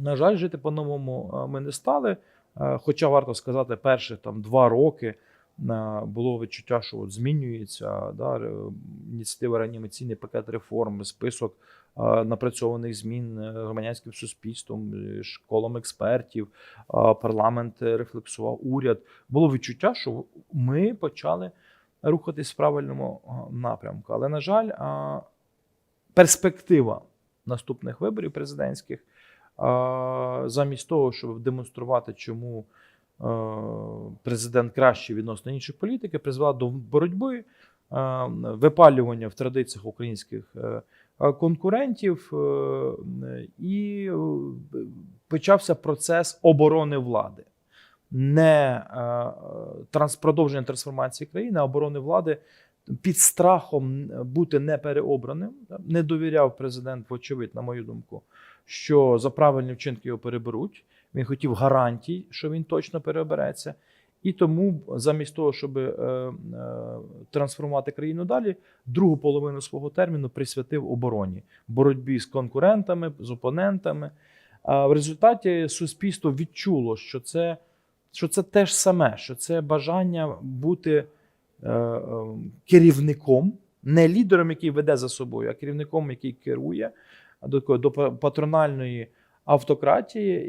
На жаль, жити по-новому е, ми не стали. Е, Хоча варто сказати, перші там два роки е, було відчуття, що от змінюється да, ініціатива реанімаційний пакет реформ, список е, напрацьованих змін громадянським суспільством, школом експертів, парламент рефлексував, уряд. Було відчуття, що ми почали рухатись в правильному напрямку. Але, на жаль, перспектива наступних виборів президентських, замість того, щоб демонструвати, чому е, президент кращий відносно інших політиків, призвела до боротьби, е, випалювання в традиціях українських е, конкурентів, і почався процес оборони влади. Не транс, продовження трансформації країни, а оборони влади під страхом бути непереобраним. Не довіряв президент, вочевидь, на мою думку, що за правильні вчинки його переберуть. Він хотів гарантій, що він точно переобереться. І тому, замість того, щоб е, е, трансформувати країну далі, другу половину свого терміну присвятив обороні, боротьбі з конкурентами, з опонентами. А в результаті суспільство відчуло, що це, що це те ж саме, що це бажання бути е, е, керівником, не лідером, який веде за собою, а керівником, який керує до, до патрональної автократії.